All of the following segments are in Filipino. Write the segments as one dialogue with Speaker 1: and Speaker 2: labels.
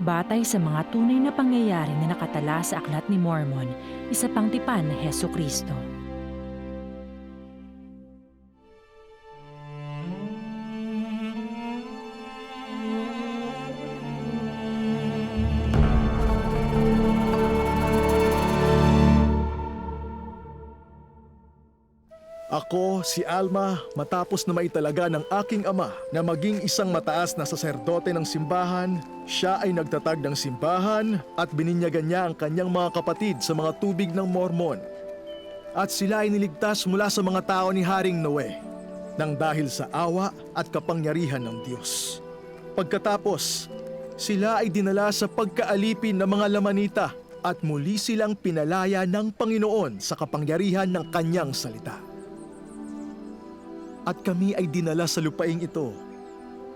Speaker 1: Batay sa mga tunay na pangyayari na nakatala sa Aklat ni Mormon, isa pang tipan na Heso Kristo.
Speaker 2: Ako, si Alma, matapos na maitalaga ng aking ama na maging isang mataas na saserdote ng simbahan, siya ay nagtatag ng simbahan at bininyagan niya ang kanyang mga kapatid sa mga tubig ng Mormon. At sila ay niligtas mula sa mga tao ni Haring Noe nang dahil sa awa at kapangyarihan ng Diyos. Pagkatapos, sila ay dinala sa pagkaalipin ng mga lamanita at muli silang pinalaya ng Panginoon sa kapangyarihan ng kanyang salita at kami ay dinala sa lupaing ito.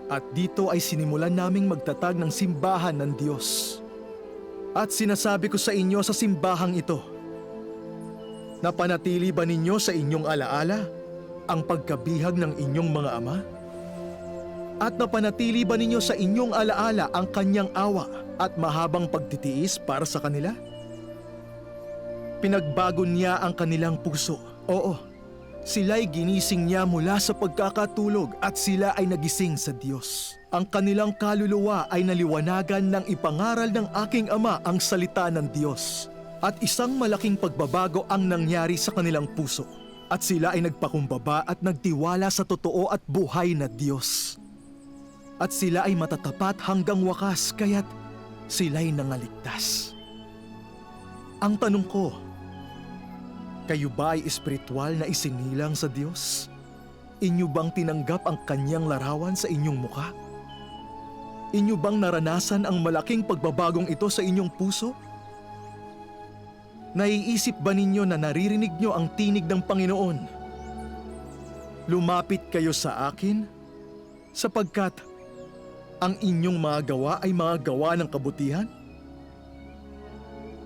Speaker 2: At dito ay sinimulan naming magtatag ng simbahan ng Diyos. At sinasabi ko sa inyo sa simbahang ito, Napanatili ba ninyo sa inyong alaala ang pagkabihag ng inyong mga ama? At napanatili ba ninyo sa inyong alaala ang kanyang awa at mahabang pagtitiis para sa kanila? Pinagbago niya ang kanilang puso. Oo, Sila'y ginising niya mula sa pagkakatulog at sila ay nagising sa Diyos. Ang kanilang kaluluwa ay naliwanagan ng ipangaral ng aking ama ang salita ng Diyos. At isang malaking pagbabago ang nangyari sa kanilang puso. At sila ay nagpakumbaba at nagtiwala sa totoo at buhay na Diyos. At sila ay matatapat hanggang wakas kaya't sila'y nangaligtas. Ang tanong ko, kayo ba ay espiritual na isinilang sa Diyos? Inyo bang tinanggap ang kanyang larawan sa inyong muka? Inyo bang naranasan ang malaking pagbabagong ito sa inyong puso? Naiisip ba ninyo na naririnig nyo ang tinig ng Panginoon? Lumapit kayo sa akin sapagkat ang inyong mga gawa ay mga gawa ng kabutihan?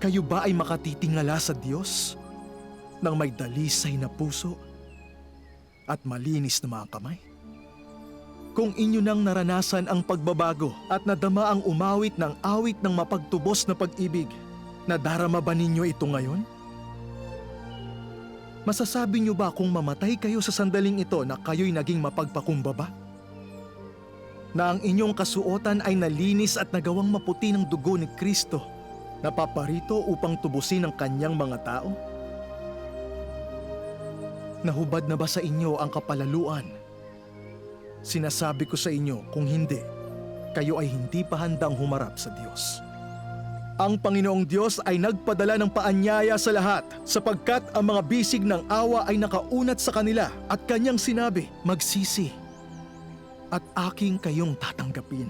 Speaker 2: Kayo ba ay makatitingala sa Diyos? Ng may dalisay na puso at malinis na mga kamay. Kung inyo nang naranasan ang pagbabago at nadama ang umawit ng awit ng mapagtubos na pag-ibig, nadarama ba ninyo ito ngayon? Masasabi niyo ba kung mamatay kayo sa sandaling ito na kayo'y naging mapagpakumbaba? Na ang inyong kasuotan ay nalinis at nagawang maputi ng dugo ni Kristo na paparito upang tubusin ang kanyang mga tao? Nahubad na ba sa inyo ang kapalaluan? Sinasabi ko sa inyo, kung hindi, kayo ay hindi pa handang humarap sa Diyos. Ang Panginoong Diyos ay nagpadala ng paanyaya sa lahat sapagkat ang mga bisig ng awa ay nakaunat sa kanila at kanyang sinabi, magsisi at aking kayong tatanggapin.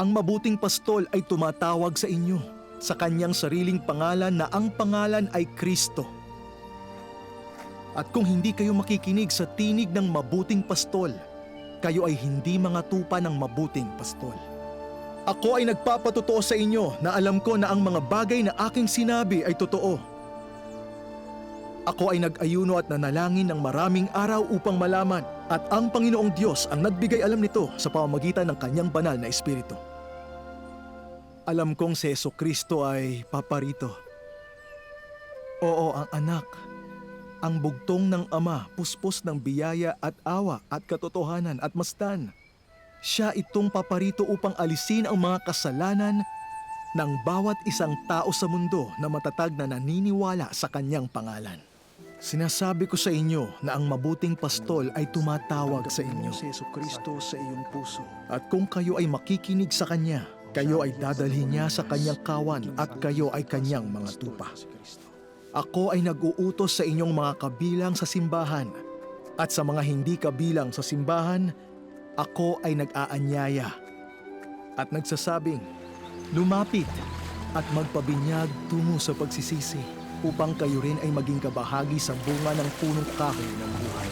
Speaker 2: Ang mabuting pastol ay tumatawag sa inyo sa kanyang sariling pangalan na ang pangalan ay Kristo. At kung hindi kayo makikinig sa tinig ng mabuting pastol, kayo ay hindi mga tupa ng mabuting pastol. Ako ay nagpapatotoo sa inyo na alam ko na ang mga bagay na aking sinabi ay totoo. Ako ay nag-ayuno at nanalangin ng maraming araw upang malaman at ang Panginoong Diyos ang nagbigay alam nito sa pamamagitan ng kanyang banal na espiritu. Alam kong si Kristo ay paparito. Oo, ang anak ang bugtong ng Ama, puspos ng biyaya at awa at katotohanan at mastan. Siya itong paparito upang alisin ang mga kasalanan ng bawat isang tao sa mundo na matatag na naniniwala sa kanyang pangalan. Sinasabi ko sa inyo na ang mabuting pastol ay tumatawag sa inyo sa iyong puso. At kung kayo ay makikinig sa Kanya, kayo ay dadalhin niya sa Kanyang kawan at kayo ay Kanyang mga tupa. Ako ay nag-uutos sa inyong mga kabilang sa simbahan at sa mga hindi kabilang sa simbahan, ako ay nag-aanyaya at nagsasabing, lumapit at magpabinyag tungo sa pagsisisi upang kayo rin ay maging kabahagi sa bunga ng punong kahoy ng buhay.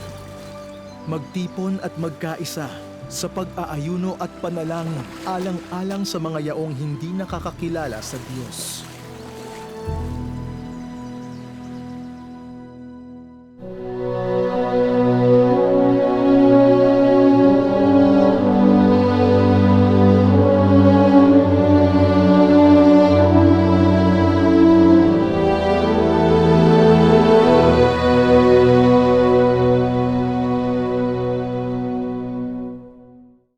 Speaker 2: Magtipon at magkaisa sa pag-aayuno at panalangin alang-alang sa mga yaong hindi nakakakilala sa Diyos.